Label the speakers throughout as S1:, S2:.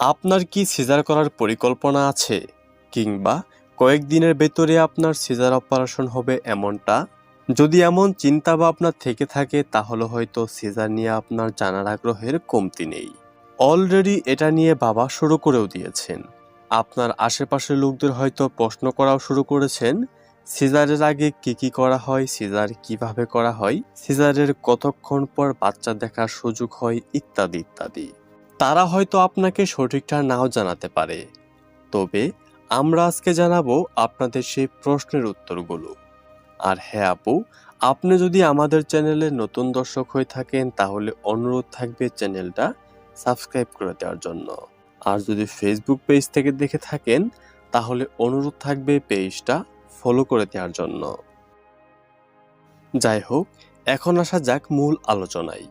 S1: আপনার কি সিজার করার পরিকল্পনা আছে কিংবা কয়েকদিনের ভেতরে আপনার সিজার অপারেশন হবে এমনটা? যদি এমন চিন্তা ভাবনা থেকে থাকে, তাহলে হয়তো সিজার নিয়ে আপনার জানার আগ্রহের কমতি নেই। অলরেডি এটা নিয়ে বাবা শুরু করেও দিয়েছেন। আপনার আশেপাশের লোকদের হয়তো প্রশ্ন করাও শুরু করেছেন, সিজারের আগে কি কি করা হয়, সিজার কীভাবে করা হয়, সিজারের কতক্ষণ পর বাচ্চা দেখার সুযোগ হয়, ইত্যাদি ইত্যাদি। তারা হয়তো আপনাকে সঠিকটা নাও জানাতে পারে। তবে আমরা আজকে জানাব আপনাদের সেই প্রশ্নের উত্তরগুলো। আর হ্যাঁ আপু, আপনি যদি আমাদের চ্যানেলে নতুন দর্শক হয়ে থাকেন, তাহলে অনুরোধ থাকবে চ্যানেলটা সাবস্ক্রাইব করে দেওয়ার জন্য। আর যদি ফেসবুক পেজ থেকে দেখে থাকেন, তাহলে অনুরোধ থাকবে পেজটা ফলো করে দেওয়ার জন্য। যাই হোক, এখন আসা যাক মূল আলোচনায়।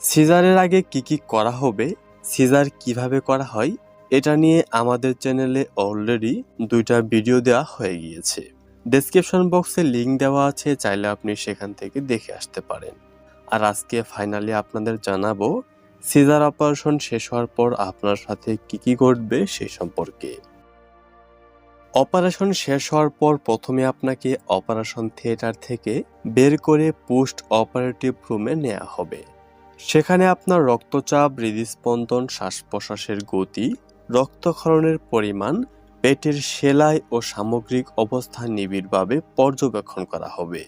S1: সিজারের আগে কি কি করা হবে সিজার কীভাবে করা হয়, এটা নিয়ে আমাদের চ্যানেলে অলরেডি দুইটা ভিডিও দেওয়া হয়ে গিয়েছে। ডেসক্রিপশন বক্সে লিংক দেওয়া আছে, চাইলে আপনি সেখান থেকে দেখে আসতে পারেন। আর আজকে ফাইনালি আপনাদের জানাব, সিজার অপারেশন শেষ হওয়ার পর আপনার সাথে কি কি ঘটবে সে সম্পর্কে। অপারেশন শেষ হওয়ার পর প্রথমে আপনাকে অপারেশন থিয়েটার থেকে বের করে পোস্ট অপারেটিভ রুমে নেওয়া হবে। সেখানে আপনার রক্তচাপ, হৃদস্পন্দন শ্বাস প্রশ্বাসের গতি, রক্তক্ষরণের পরিমাণ, পেটের সেলাই ও সামগ্রিক অবস্থা নিবিড়ভাবে পর্যবেক্ষণ করা হবে।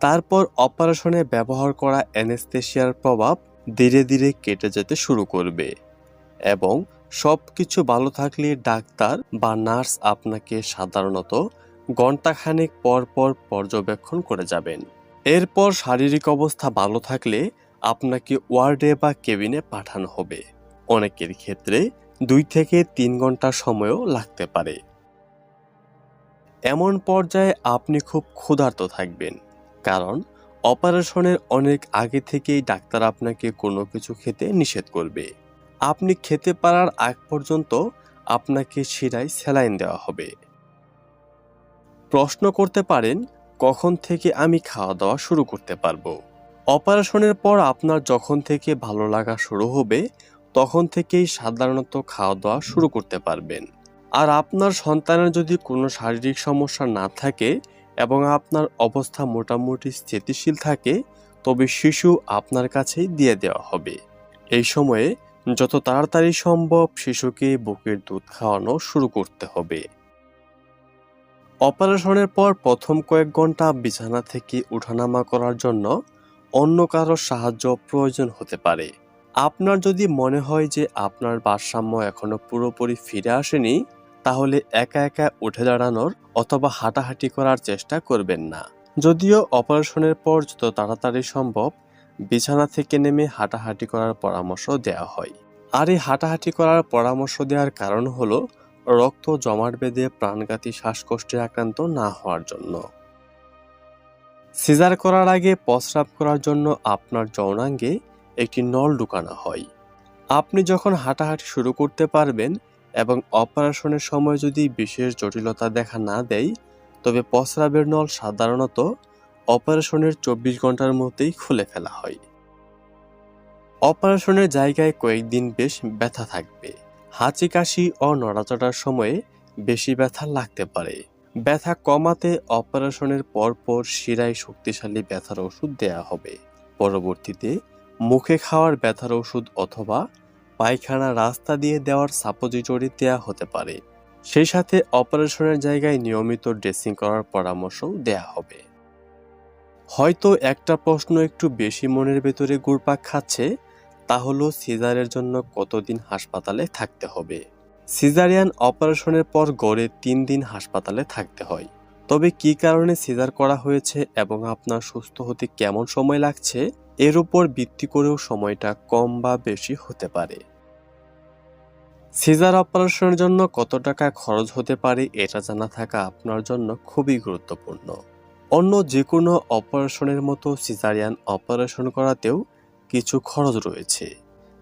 S1: তারপর অপারেশনে ব্যবহার করা অ্যানেস্থেশিয়ার প্রভাব ধীরে ধীরে কেটে যেতে শুরু করবে এবং সব কিছু ভালো থাকলে ডাক্তার বা নার্স আপনাকে সাধারণত ঘন্টাখানেক পর পর পর্যবেক্ষণ করে যাবেন। এরপর শারীরিক অবস্থা ভালো থাকলে আপনাকে ওয়ার্ডে বা কেবিনে পাঠানো হবে। অনেকের ক্ষেত্রে দুই থেকে তিন ঘণ্টা সময়ও লাগতে পারে। এমন পর্যায়ে আপনি খুব ক্ষুধার্ত থাকবেন, কারণ অপারেশনের অনেক আগে থেকেই ডাক্তার আপনাকে কোনো কিছু খেতে নিষেধ করবে। আপনি খেতে পারার আগ পর্যন্ত আপনাকে শিরায় স্যালাইন দেওয়া হবে। প্রশ্ন করতে পারেন, কখন থেকে আমি খাওয়া দাওয়া শুরু করতে পারব? অপারেশনের পর আপনার যখন থেকে ভালো লাগা শুরু হবে, তখন থেকেই সাধারণত খাওয়া দাওয়া শুরু করতে পারবেন। আর আপনার সন্তানের যদি কোনো শারীরিক সমস্যা না থাকে এবং আপনার অবস্থা মোটামুটি স্থিতিশীল থাকে, তবে শিশু আপনার কাছেই দিয়ে দেওয়া হবে। এই সময়ে যত তাড়াতাড়ি সম্ভব শিশুকে বুকের দুধ খাওয়ানো শুরু করতে হবে। অপারেশনের পর প্রথম কয়েক ঘণ্টা বিছানা থেকে উঠানামা করার জন্য অন্য কারও সাহায্য প্রয়োজন হতে পারে। আপনার যদি মনে হয় যে আপনার ভারসাম্য এখনও পুরোপুরি ফিরে আসেনি, তাহলে একা একা উঠে দাঁড়ানোর অথবা হাঁটাহাঁটি করার চেষ্টা করবেন না। যদিও অপারেশনের পর যত তাড়াতাড়ি সম্ভব, বিছানা থেকে নেমে হাঁটাহাঁটি করার পরামর্শ দেওয়া হয়। আর এই হাঁটাহাঁটি করার পরামর্শ দেওয়ার কারণ হলো, রক্ত জমাট বেঁধে প্রাণঘাতী শ্বাসকষ্টে আক্রান্ত না হওয়ার জন্য। সিজার করার আগে প্রস্রাব করার জন্য আপনার যৌনাঙ্গে একটি নল ঢুকানো হয়। আপনি যখন হাঁটাহাঁটি শুরু করতে পারবেন এবং অপারেশনের সময় যদি বিশেষ জটিলতা দেখা না দেয়, তবে প্রস্রাবের নল সাধারণত অপারেশনের চব্বিশ ঘণ্টার মধ্যেই খুলে ফেলা হয়। অপারেশনের জায়গায় কয়েকদিন বেশ ব্যথা থাকবে। হাঁচি কাশি ও নড়াচড়ার সময়ে বেশি ব্যথা লাগতে পারে। ব্যথা কমাতে অপারেশনের পরপর শিরায় শক্তিশালী ব্যথার ওষুধ দেয়া হবে। পরবর্তীতে মুখে খাওয়ার ব্যথার ওষুধ অথবা পায়খানা রাস্তা দিয়ে দেওয়ার সাপোজিটরি দেয়া হতে পারে। সেই সাথে অপারেশনের জায়গায় নিয়মিত ড্রেসিং করার পরামর্শও দেয়া হবে। হয়তো একটা প্রশ্ন একটু বেশি মনের ভেতরে ঘুরপাক খাচ্ছে, তা হলো সিজারের জন্য কতদিন হাসপাতালে থাকতে হবে? সিজারিয়ান অপারেশনের পর গড়ে তিন দিন হাসপাতালে থাকতে হয়। তবে কি কারণে সিজার করা হয়েছে এবং আপনার সুস্থ হতে কেমন সময় লাগছে, এর উপর ভিত্তি করেও সময়টা কম বা বেশি হতে পারে। সিজার অপারেশনের জন্য কত টাকা খরচ হতে পারে, এটা জানা থাকা আপনার জন্য খুবই গুরুত্বপূর্ণ। অন্য যে কোনো অপারেশনের মতো সিজারিয়ান অপারেশন করাতেও কিছু খরচ রয়েছে।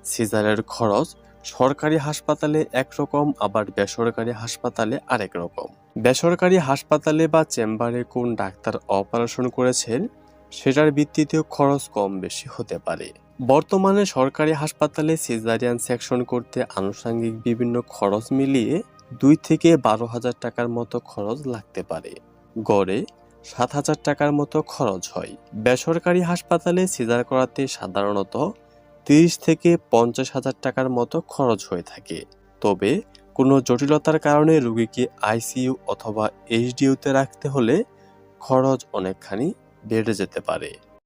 S1: সিজারের খরচ সরকারি হাসপাতালে একরকম আবার বেসরকারি হাসপাতালে আরেক রকম। বেসরকারি হাসপাতালে বা চেম্বারে কোন ডাক্তার অপারেশন করেছেন, সেটার ভিত্তিতেও খরচ কম বেশি হতে পারে। বর্তমানে সরকারি হাসপাতালে সিজারিয়ান সেকশন করতে আনুষঙ্গিক বিভিন্ন খরচ মিলিয়ে দুই থেকে বারো হাজার টাকার মতো খরচ লাগতে পারে। গড়ে সাত হাজার টাকার মতো খরচ হয়। বেসরকারি হাসপাতালে সিজার করাতে সাধারণত তিরিশ থেকে পঞ্চাশ হাজার টাকার মতো খরচ হয়ে থাকে। তবে কোনো জটিলতার কারণে রোগীকে আইসিইউ অথবা এইচডিইউতে রাখতে হলে খরচ অনেকখানি বেড়ে যেতে পারে।